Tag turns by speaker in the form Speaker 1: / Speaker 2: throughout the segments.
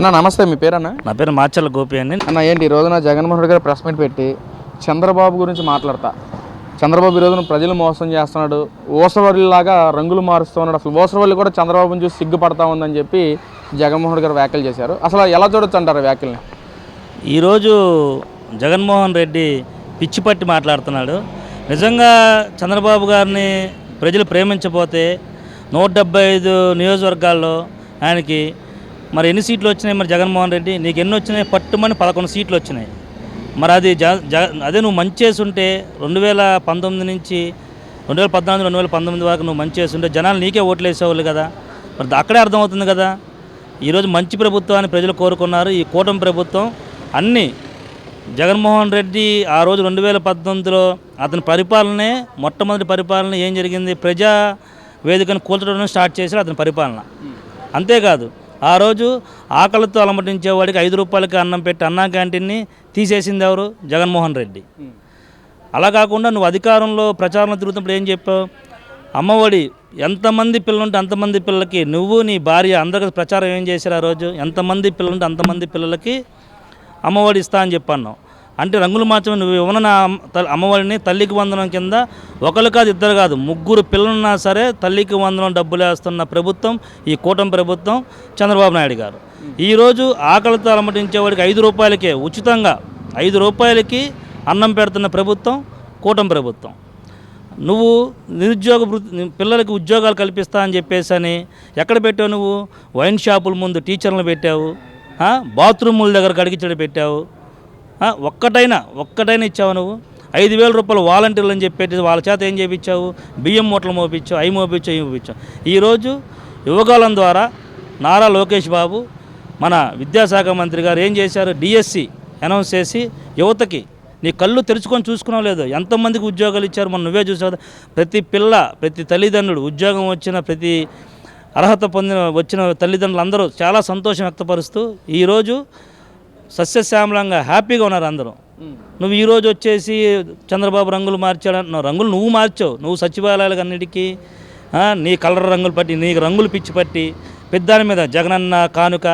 Speaker 1: అన్న నమస్తే మీ పేరన్నా?
Speaker 2: నా పేరు మాచర్ల గోపి అండి.
Speaker 1: అన్న ఏంటి ఈ రోజున జగన్మోహన్ రెడ్డి గారు ప్రెస్ మీట్ పెట్టి చంద్రబాబు గురించి మాట్లాడతా. చంద్రబాబు ఈ రోజున ప్రజలు మోసం చేస్తున్నాడు ఓసరవల్లిలాగా రంగులు మారుస్తూ ఉన్నాడు. అసలు ఓసరవల్లి కూడా చంద్రబాబుని చూసి సిగ్గుపడతా ఉందని చెప్పి జగన్మోహన్ రెడ్డి గారు వ్యాఖ్యలు చేశారు. అసలు ఎలా చూడొచ్చు అంటారు ఆ వ్యాఖ్యల్ని?
Speaker 2: ఈరోజు జగన్మోహన్ రెడ్డి పిచ్చి పట్టి మాట్లాడుతున్నాడు. నిజంగా చంద్రబాబు గారిని ప్రజలు ప్రేమించపోతే నూట డెబ్బై ఐదు నియోజకవర్గాల్లో ఆయనకి మరి ఎన్ని సీట్లు వచ్చినాయి మరి జగన్మోహన్ రెడ్డి? నీకు ఎన్ని వచ్చినాయి? పట్టుమని పదకొండు సీట్లు వచ్చినాయి. మరి అది జ జ అదే నువ్వు మంచి చేస్తుంటే రెండు వేల పంతొమ్మిది నుంచి రెండు వేల పద్నాలుగు రెండు వేల పంతొమ్మిది వరకు నువ్వు మంచి చేస్తుంటే జనాలు నీకే ఓట్లు వేసేవాళ్ళు కదా. మరి అక్కడే అర్థమవుతుంది కదా. ఈరోజు మంచి ప్రభుత్వాన్ని ప్రజలు కోరుకున్నారు. ఈ కూటమి ప్రభుత్వం అన్నీ జగన్మోహన్ రెడ్డి ఆ రోజు రెండు వేల పద్దెనిమిదిలో అతని పరిపాలనే మొట్టమొదటి పరిపాలన ఏం జరిగింది? ప్రజా వేదికను కూల్చడం స్టార్ట్ చేశారు అతని పరిపాలన. అంతేకాదు ఆ రోజు ఆకలితో అలమటించేవాడికి ఐదు రూపాయలకి అన్నం పెట్టి అన్నా క్యాంటీన్ని తీసేసింది ఎవరు? జగన్మోహన్ రెడ్డి. అలా కాకుండా నువ్వు అధికారంలో ప్రచారం తిరుగుతున్నప్పుడు ఏం చెప్పావు? అమ్మఒడి ఎంతమంది పిల్లలుంటే అంతమంది పిల్లలకి నువ్వు నీ భార్య అందరికి ప్రచారం ఏం చేశారు ఆ రోజు? ఎంతమంది పిల్లలు ఉంటే అంతమంది పిల్లలకి అమ్మఒడి ఇస్తా అని చెప్పాను అంటే రంగులు మార్చడం నువ్వు ఇవ్వన అమ్మవారిని తల్లికి వందనం కింద ఒకరు కాదు ఇద్దరు కాదు ముగ్గురు పిల్లలున్నా సరే తల్లికి వందనం డబ్బులు వేస్తున్న ప్రభుత్వం ఈ కూటమి ప్రభుత్వం చంద్రబాబు నాయుడు గారు. ఈరోజు ఆకలితో అలమటించేవాడికి ఐదు రూపాయలకే ఉచితంగా ఐదు రూపాయలకి అన్నం పెడుతున్న ప్రభుత్వం కూటమి ప్రభుత్వం. నువ్వు నిరుద్యోగ పిల్లలకి ఉద్యోగాలు కల్పిస్తా అని చెప్పేసి అని ఎక్కడ పెట్టావు నువ్వు? వైన్ షాపుల ముందు టీచర్లను పెట్టావు బాత్రూముల దగ్గర కడిగించడం పెట్టావు. ఒక్కటైనా ఒక్కటైనా ఇచ్చావు నువ్వు? ఐదు వేల రూపాయలు వాలంటీర్లు అని చెప్పేసి వాళ్ళ చేత ఏం చేయించావు బియ్యం మూటలు మోపించావు అవి మోపించావు ఇవి మోపించావు ఈరోజు యువకాలం ద్వారా నారా లోకేష్ బాబు మన విద్యాశాఖ మంత్రి గారు ఏం చేశారు? డిఎస్సి అనౌన్స్ చేసి యువతకి నీ కళ్ళు తెరుచుకొని చూసుకున్నావు లేదు? ఎంతమందికి ఉద్యోగాలు ఇచ్చారు? మనం నువ్వే చూసావు ప్రతి పిల్ల ప్రతి తల్లిదండ్రుడు ఉద్యోగం వచ్చిన ప్రతి అర్హత పొందిన వచ్చిన తల్లిదండ్రులు అందరూ చాలా సంతోషం వ్యక్తపరుస్తూ ఈరోజు సస్యశ్యామలంగా హ్యాపీగా ఉన్నారు అందరూ. నువ్వు ఈరోజు వచ్చేసి చంద్రబాబు రంగులు మార్చాడు అంటున్నావు. రంగులు నువ్వు మార్చావు. నువ్వు సచివాలయాలకు అన్నిటికీ నీ కలర్ రంగులు పట్టి నీ రంగులు పిచ్చి పట్టి పెద్దాని మీద జగనన్న కానుక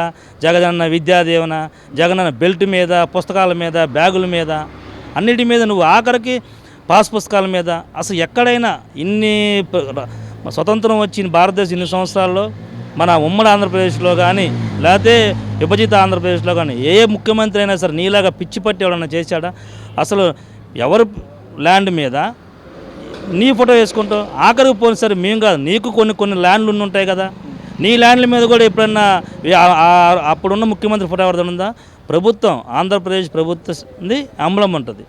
Speaker 2: జగనన్న విద్యాదీవన జగనన్న బెల్ట్ మీద పుస్తకాల మీద బ్యాగుల మీద అన్నిటి మీద నువ్వు ఆఖరికి పాస్ పుస్తకాల మీద. అసలు ఎక్కడైనా ఇన్ని స్వతంత్రం వచ్చిన భారతదేశం ఇన్ని సంవత్సరాల్లో మన ఉమ్మడి ఆంధ్రప్రదేశ్లో కానీ లేకపోతే విభజిత ఆంధ్రప్రదేశ్లో కానీ ఏ ముఖ్యమంత్రి అయినా సరే నీలాగా పిచ్చి పట్టి ఎవడన్నా చేశాడా? అసలు ఎవరు ల్యాండ్ మీద? నీ ఫోటో వేసుకుంటావు. ఆఖరికి పోయిన సరే మేము కాదు నీకు కొన్ని కొన్ని ల్యాండ్లు ఉండి ఉంటాయి కదా. నీ ల్యాండ్ల మీద కూడా ఎప్పుడన్నా అప్పుడున్న ముఖ్యమంత్రి ఫోటో ఎవరిదో ఉందా? ప్రభుత్వం ఆంధ్రప్రదేశ్ ప్రభుత్వంది అమలం ఉంటుంది.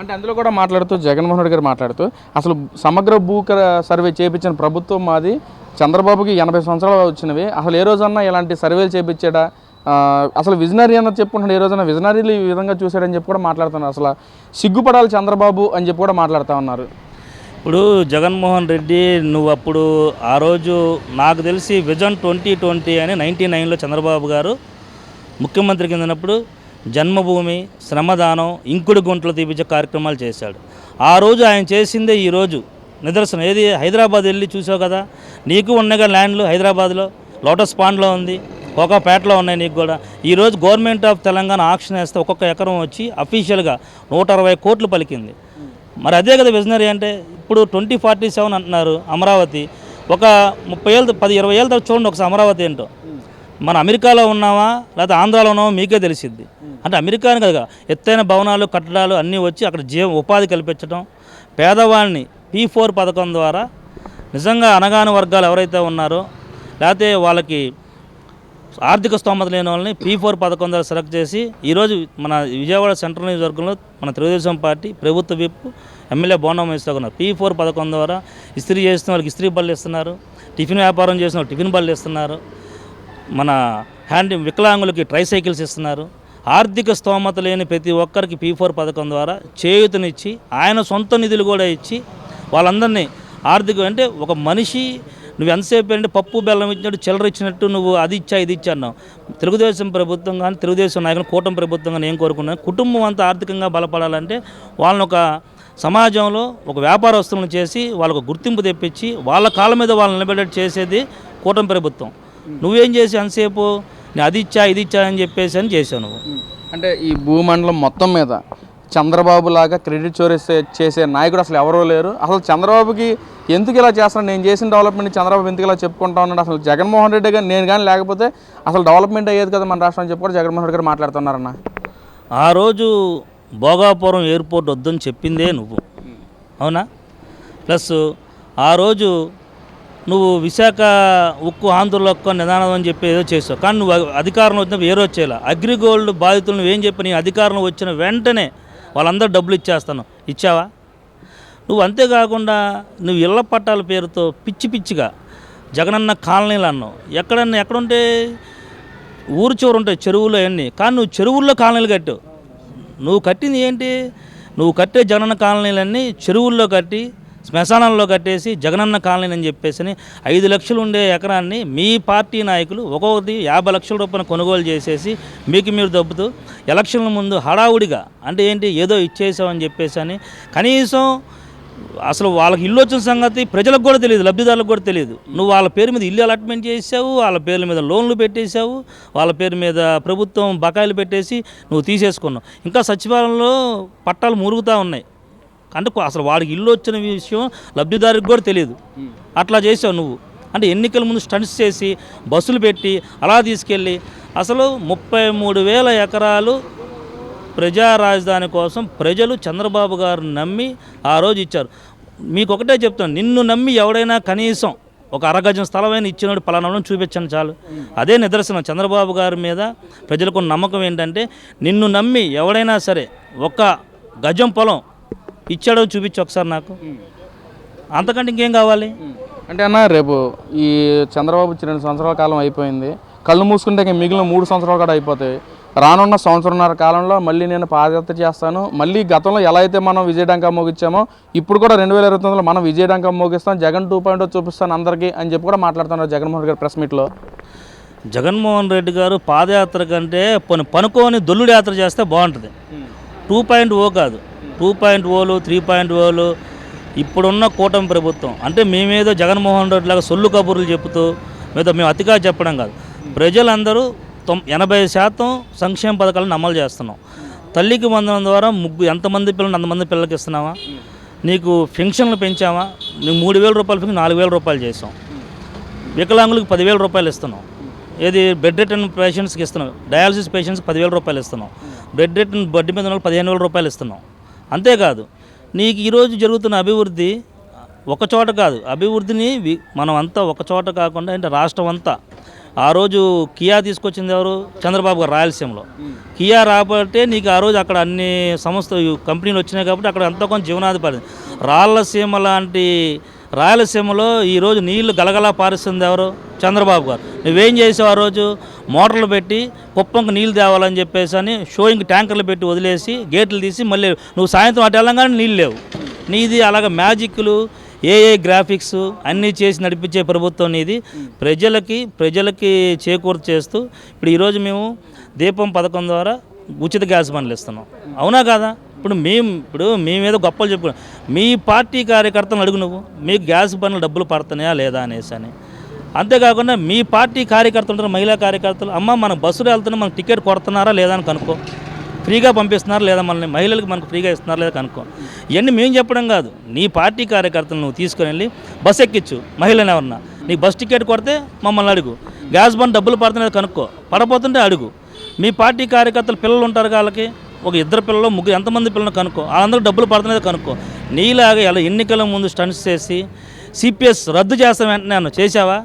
Speaker 1: అంటే అందులో కూడా మాట్లాడుతూ జగన్మోహన్ రెడ్డి గారు మాట్లాడుతూ అసలు సమగ్ర భూకర సర్వే చేయించిన ప్రభుత్వం మాది చంద్రబాబుకి ఎనభై సంవత్సరాలు వచ్చినవి. అసలు ఏ రోజన్నా ఇలాంటి సర్వేలు చేయించాడా అసలు విజనరీ అన్నది చెప్పుకుంటున్నాడు. ఏ రోజున విజనరీలు ఈ విధంగా చూశాడని చెప్పి కూడా మాట్లాడుతున్నారు. అసలు సిగ్గుపడాలి చంద్రబాబు అని చెప్పి కూడా మాట్లాడుతూ ఉన్నారు.
Speaker 2: ఇప్పుడు జగన్మోహన్ రెడ్డి నువ్వు అప్పుడు ఆ రోజు నాకు తెలిసి విజన్ ట్వంటీ ట్వంటీ అని నైంటీ నైన్లో చంద్రబాబు గారు ముఖ్యమంత్రి కిందనప్పుడు జన్మభూమి శ్రమదానం ఇంకుడు గుంటలు తీపించే కార్యక్రమాలు చేశాడు. ఆ రోజు ఆయన చేసిందే ఈరోజు నిదర్శనం. ఏది? హైదరాబాద్ వెళ్ళి చూసావు కదా? నీకు ఉన్నగా ల్యాండ్లు హైదరాబాద్లో లోటస్ పాండ్లో ఉంది కోకాపేటలో ఉన్నాయి నీకు కూడా. ఈరోజు గవర్నమెంట్ ఆఫ్ తెలంగాణ ఆక్షన్ వేస్తే ఒక్కొక్క ఎకరం వచ్చి అఫీషియల్గా నూట అరవై కోట్లు పలికింది. మరి అదే కదా విజనరీ అంటే ఇప్పుడు ట్వంటీ ఫార్టీ సెవెన్ అంటున్నారు అమరావతి. ఒక ముప్పై ఏళ్ళు పది ఇరవై ఏళ్ళ తర్వాత చూడండి ఒకసారి అమరావతి ఏంటో. మన అమెరికాలో ఉన్నామా లేకపోతే ఆంధ్రాలో ఉన్నామా మీకే తెలిసిద్ది. అంటే అమెరికాని కదా. ఎత్తైన భవనాలు కట్టడాలు అన్నీ వచ్చి అక్కడ జీవ ఉపాధి కల్పించడం పేదవాళ్ళని పీ ఫోర్ పథకం ద్వారా నిజంగా అనగాని వర్గాలు ఎవరైతే ఉన్నారో లేకపోతే వాళ్ళకి ఆర్థిక స్తోమత లేని వాళ్ళని పీ ఫోర్ పథకం ద్వారా సెలెక్ట్ చేసి ఈరోజు మన విజయవాడ సెంట్రల్ నియోజకవర్గంలో మన తెలుగుదేశం పార్టీ ప్రభుత్వ విప్ ఎమ్మెల్యే బోనం వేస్తూ పీ ఫోర్ పథకం ద్వారా ఇస్త్రీ చేసిన వాళ్ళకి ఇస్త్రీ బళ్ళు ఇస్తున్నారు టిఫిన్ వ్యాపారం చేసిన వాళ్ళు టిఫిన్ బళ్ళు ఇస్తున్నారు మన హ్యాండ్ వికలాంగులకి ట్రై సైకిల్స్ ఇస్తున్నారు. ఆర్థిక స్తోమత లేని ప్రతి ఒక్కరికి పీ ఫోర్ పథకం ద్వారా చేయూతనిచ్చి ఆయన సొంత నిధులు కూడా ఇచ్చి వాళ్ళందరినీ ఆర్థిక అంటే ఒక మనిషి నువ్వు ఎంతసేపు అంటే పప్పు బెల్లం ఇచ్చినట్టు చిల్లర ఇచ్చినట్టు నువ్వు అది ఇచ్చా ఇది ఇచ్చా అన్నావు. తెలుగుదేశం ప్రభుత్వం కానీ తెలుగుదేశం నాయకులు కూటమి ప్రభుత్వం కానీ ఏం కోరుకున్నాను కుటుంబం అంతా ఆర్థికంగా బలపడాలంటే వాళ్ళని ఒక సమాజంలో ఒక వ్యాపారస్తులను చేసి వాళ్ళకు గుర్తింపు తెప్పించి వాళ్ళ కాళ్ళ మీద వాళ్ళని నిలబెట్టేట్టు చేసేది కూటమి ప్రభుత్వం. నువ్వేం చేసి ఎంతసేపు నేను అది ఇచ్చా ఇది ఇచ్చా అని చెప్పేసి అని చేశావు నువ్వు.
Speaker 1: అంటే ఈ భూమండలం మొత్తం మీద చంద్రబాబు లాగా క్రెడిట్ చోరీ చేసే నాయకుడు అసలు ఎవరూ లేరు. అసలు చంద్రబాబుకి ఎందుకు ఇలా చేస్తాను నేను చేసిన డెవలప్మెంట్ చంద్రబాబు ఎందుకు ఇలా చెప్పుకుంటా ఉన్నాడు? అసలు జగన్మోహన్ రెడ్డి గారు నేను కానీ లేకపోతే అసలు డెవలప్మెంట్ అయ్యేది కదా మన రాష్ట్రం అని చెప్పి కూడా జగన్మోహన్ రెడ్డి గారు మాట్లాడుతున్నారన్న.
Speaker 2: ఆ రోజు భోగాపురం ఎయిర్పోర్ట్ వద్దని చెప్పిందే నువ్వు. అవునా? ప్లస్ ఆ రోజు నువ్వు విశాఖ ఉక్కు ఆంధ్రుల ఒక్క నిదానం అని చెప్పి ఏదో చేసావు. కానీ నువ్వు అధికారం వచ్చినప్పుడు ఏ రోజు చేయాలి. అగ్రిగోల్డ్ బాధితులను ఏం చెప్పి నీ అధికారం వచ్చిన వెంటనే వాళ్ళందరూ డబ్బులు ఇచ్చేస్తాను. ఇచ్చావా? నువ్వు అంతేకాకుండా నువ్వు ఇళ్ళ పట్టాల పేరుతో పిచ్చి పిచ్చిగా జగనన్న కాలనీలు అన్నావు. ఎక్కడన్నా ఎక్కడుంటే? ఊరు చివరు ఉంటాయి చెరువులు అవన్నీ. కానీ నువ్వు చెరువుల్లో కాలనీలు కట్టావు. నువ్వు కట్టింది ఏంటి? నువ్వు కట్టే జగనన్న కాలనీలన్నీ చెరువుల్లో కట్టి శ్మశానంలో కట్టేసి జగనన్న కాలనీ అని చెప్పేసి ఐదు లక్షలు ఉండే ఎకరాన్ని మీ పార్టీ నాయకులు ఒక్కొక్కటి యాభై లక్షల రూపాయలు కొనుగోలు చేసేసి మీకు మీరు దబ్బుతూ ఎలక్షన్ల ముందు హడావుడిగా అంటే ఏంటి ఏదో ఇచ్చేసామని చెప్పేసి అని కనీసం అసలు వాళ్ళకి ఇల్లు వచ్చిన సంగతి ప్రజలకు కూడా తెలియదు లబ్ధిదారులకు కూడా తెలియదు. నువ్వు వాళ్ళ పేరు మీద ఇల్లు అలాట్మెంట్ చేసావు వాళ్ళ పేర్ల మీద లోన్లు పెట్టేశావు వాళ్ళ పేరు మీద ప్రభుత్వం బకాయిలు పెట్టేసి నువ్వు తీసేసుకున్నావు. ఇంకా సచివాలయంలో పట్టాలు మురుగుతూ ఉన్నాయి. అందుకు అసలు వాడికి ఇల్లు వచ్చిన విషయం లబ్ధిదారికి కూడా తెలియదు. అట్లా చేసావు నువ్వు. అంటే ఎన్నికల ముందు స్టంట్స్ చేసి బస్సులు పెట్టి అలా తీసుకెళ్ళి అసలు ముప్పై మూడు వేల ఎకరాలు ప్రజా రాజధాని కోసం ప్రజలు చంద్రబాబు గారు నమ్మి ఆ రోజు ఇచ్చారు. మీకు ఒకటే చెప్తాను నిన్ను నమ్మి ఎవడైనా కనీసం ఒక అరగజం స్థలమైన ఇచ్చినోడు పలానా చూపించండి చాలు. అదే నిదర్శనం చంద్రబాబు గారి మీద ప్రజలకు నమ్మకం ఏంటంటే నిన్ను నమ్మి ఎవడైనా సరే ఒక గజం పొలం ఇచ్చాడో చూపించు ఒకసారి నాకు. అంతకంటే ఇంకేం కావాలి?
Speaker 1: అంటే అన్న రేపు ఈ చంద్రబాబు రెండు సంవత్సరాల కాలం అయిపోయింది. కళ్ళు మూసుకుంటే ఇంకా మిగిలిన మూడు సంవత్సరాలు కూడా అయిపోతాయి. రానున్న సంవత్సరంన్నర కాలంలో మళ్ళీ నేను పాదయాత్ర చేస్తాను. మళ్ళీ గతంలో ఎలా అయితే మనం విజయడంకా మోగించామో ఇప్పుడు కూడా రెండు వేల ఇరవై తొమ్మిదిలో మనం విజయడంకా మోగిస్తాం. జగన్ టూ పాయింట్ చూపిస్తాను అందరికీ అని చెప్పి కూడా మాట్లాడుతున్నారు జగన్మోహన్ రెడ్డి గారు ప్రెస్ మీట్లో.
Speaker 2: జగన్మోహన్ రెడ్డి గారు పాదయాత్ర కంటే పని పనుకొని దొల్లుడు యాత్ర చేస్తే బాగుంటుంది. టూ పాయింట్ ఓ కాదు. టూ పాయింట్ ఓలు త్రీ పాయింట్ ఓలు ఇప్పుడున్న కూటమి ప్రభుత్వం. అంటే మేమేదో జగన్మోహన్ రెడ్డి లాగా సొల్లు కబుర్లు చెప్తూ మీద మేము అతిగా చెప్పడం కాదు. ప్రజలందరూ తొం ఎనభై శాతం సంక్షేమ పథకాలను అమలు చేస్తున్నాం. తల్లికి వందనం ద్వారా ముగ్గు ఎంతమంది పిల్లలు అంతమంది పిల్లలకి ఇస్తున్నావా? నీకు పెన్షన్లు పెంచావా? నీకు మూడు వేల రూపాయలు పెంచి నాలుగు వేల రూపాయలు చేసాం వికలాంగులకు పదివేల రూపాయలు ఇస్తున్నాం. ఏది బెడ్ రిటర్న్ పేషెంట్స్కి ఇస్తున్నాం. డయాలసిస్ పేషెంట్స్కి పదివేల రూపాయలు ఇస్తున్నాం. బెడ్ రిటర్న్ బడ్డీ మీద పదిహేను వేల రూపాయలు ఇస్తున్నాం. అంతేకాదు నీకు ఈరోజు జరుగుతున్న అభివృద్ధి ఒక చోట కాదు. అభివృద్ధిని వి- మనం అంతా ఒక చోట కాకుండా అంటే రాష్ట్రం అంతా ఆ రోజు కియా తీసుకొచ్చింది ఎవరు? చంద్రబాబు గారు రాయలసీమలో. కియా రాబట్టే నీకు ఆ రోజు అక్కడ అన్ని సంస్థ కంపెనీలు వచ్చినాయి కాబట్టి అక్కడ ఎంతో కొంత జీవనాది పడింది రాళ్ళసీమ లాంటి రాయలసీమలో ఈరోజు నీళ్ళు గలగలా పారుస్తుంది ఎవరు? చంద్రబాబు గారు. నువ్వేం చేసావు ఆ రోజు? మోటార్లు పెట్టి కుప్పంకు నీళ్ళు తేవాలని చెప్పేసి అని షోయింగ్ ట్యాంకర్లు పెట్టి వదిలేసి గేట్లు తీసి మళ్ళీ నువ్వు సాయంత్రం అటు వెళ్ళంగానే నీళ్ళు లేవు. నీది అలాగ మ్యాజిక్లు ఏ ఏ గ్రాఫిక్స్ అన్నీ చేసి నడిపించే ప్రభుత్వం నీది. ప్రజలకి ప్రజలకి చేకూర్త చేస్తూ ఇప్పుడు ఈరోజు మేము దీపం పథకం ద్వారా ఉచిత గ్యాస్ బండ్లు ఇస్తున్నాం. అవునా కదా? ఇప్పుడు మేము ఇప్పుడు మీ మీద గొప్పలు చెప్పుకున్నాం. మీ పార్టీ కార్యకర్తలను అడుగు నువ్వు. మీకు గ్యాస్ బండ్లు డబ్బులు పడుతున్నాయా లేదా అనేసి అని. అంతేకాకుండా మీ పార్టీ కార్యకర్తలు ఉంటారు మహిళా కార్యకర్తలు. అమ్మ మన బస్సులో వెళ్తున్నా మనకు టికెట్ కొడుతున్నారా లేదా అని కనుక్కో. ఫ్రీగా పంపిస్తున్నారు లేదా మనల్ని? మహిళలకు మనకు ఫ్రీగా ఇస్తున్నారు లేదా కనుక్కో. ఇవన్నీ మేము చెప్పడం కాదు. నీ పార్టీ కార్యకర్తలు నువ్వు తీసుకొని వెళ్ళి బస్ ఎక్కించు. మహిళను ఎవరన్నా. నీకు బస్ టికెట్ కొడితే మమ్మల్ని అడుగు. గ్యాస్ బండ్ డబ్బులు పడుతున్నది కనుక్కో. పడపోతుంటే అడుగు. మీ పార్టీ కార్యకర్తలు పిల్లలు ఉంటారు వాళ్ళకి. ఒక ఇద్దరు పిల్లలు ముగ్గురు ఎంతమంది పిల్లలు కనుక్కో వాళ్ళందరూ డబ్బులు పడుతున్నది కనుక్కో. నీలాగా ఇలా ఎన్నికల ముందు స్టంట్స్ చేసి సిపిఎస్ రద్దు చేస్తాం వెంటనే నేను చేసావా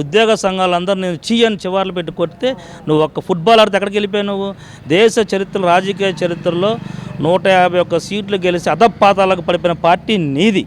Speaker 2: ఉద్యోగ సంఘాలందరూ నేను చీ అని చివార్లు పెట్టి కొడితే నువ్వు ఒక్క ఫుట్బాల్ ఆడితే ఎక్కడికి వెళ్ళిపోయావు నువ్వు? దేశ చరిత్ర రాజకీయ చరిత్రలో నూట యాభై ఒక్క సీట్లు గెలిచి అధపాతాలకు పడిపోయిన పార్టీ నీది.